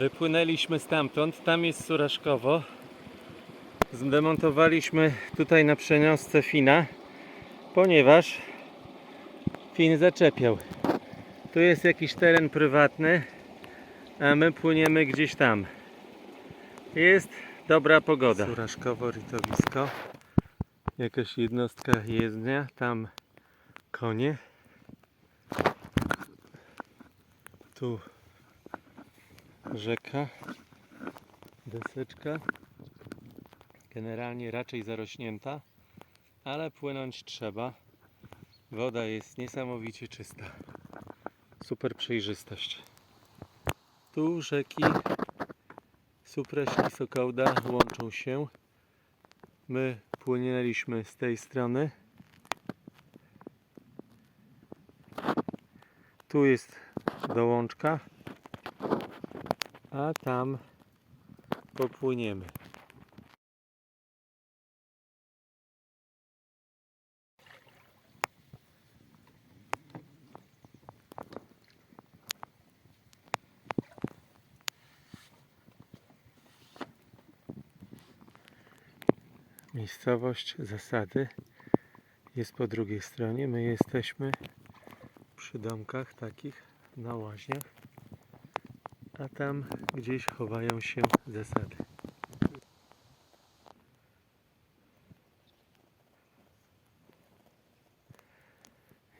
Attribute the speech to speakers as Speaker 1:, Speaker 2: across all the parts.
Speaker 1: Wypłynęliśmy stamtąd, tam jest Suraszkowo. Zdemontowaliśmy tutaj na przeniosce Fina, ponieważ Fin zaczepiał. Tu jest jakiś teren prywatny, a my płyniemy gdzieś tam. Jest dobra pogoda. Suraszkowo, rytowisko. Jakaś jednostka jezdnia, tam konie. Tu rzeka, deseczka. Generalnie raczej zarośnięta, ale płynąć trzeba. Woda jest niesamowicie czysta. Super przejrzystość. Tu rzeki Supraś i Sokołda łączą się. My płynęliśmy z tej strony. Tu jest dołączka, a tam popłyniemy. Miejscowość zasady jest po drugiej stronie. My jesteśmy przy domkach takich na łaźniach, a tam gdzieś chowają się zasady.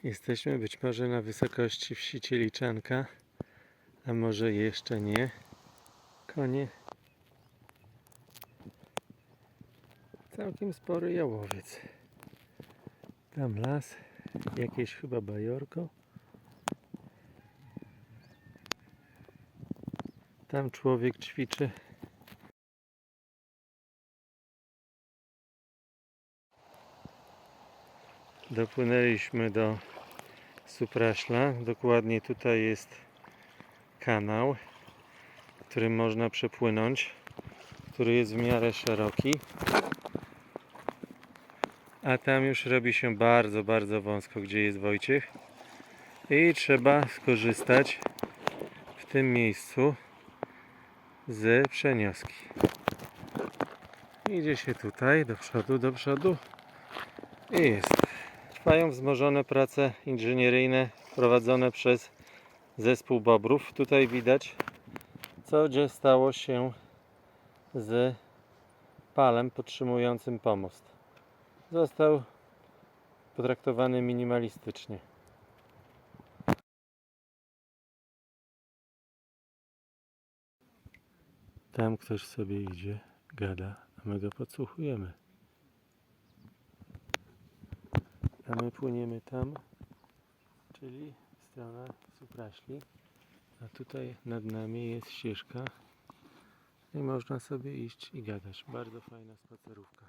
Speaker 1: Jesteśmy być może na wysokości wsi Cieliczanka, a może jeszcze nie. Konie. Całkiem spory jałowiec. Tam las, jakieś chyba bajorko. Tam człowiek ćwiczy. Dopłynęliśmy do Supraśla. Dokładnie tutaj jest kanał, którym można przepłynąć, który jest w miarę szeroki. A tam już robi się bardzo, bardzo wąsko, gdzie jest Wojciech. I trzeba skorzystać w tym miejscu z przenioski. Idzie się tutaj, do przodu, do przodu. I jest. Trwają wzmożone prace inżynieryjne prowadzone przez zespół Bobrów. Tutaj widać, co gdzie stało się z palem podtrzymującym pomost został potraktowany minimalistycznie. Tam ktoś sobie idzie, gada, a my go podsłuchujemy. A my płyniemy tam, czyli strona Supraśli. A tutaj nad nami jest ścieżka i można sobie iść i gadać. Bardzo fajna spacerówka.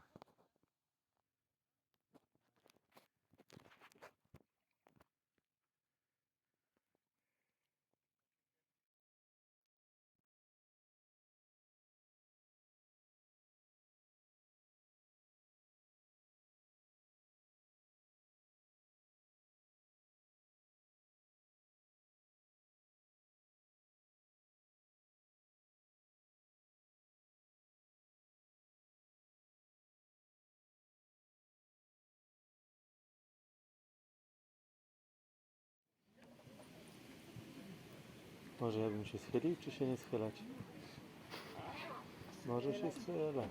Speaker 1: Może ja bym się schylił, czy się nie schylać? Może się schyla.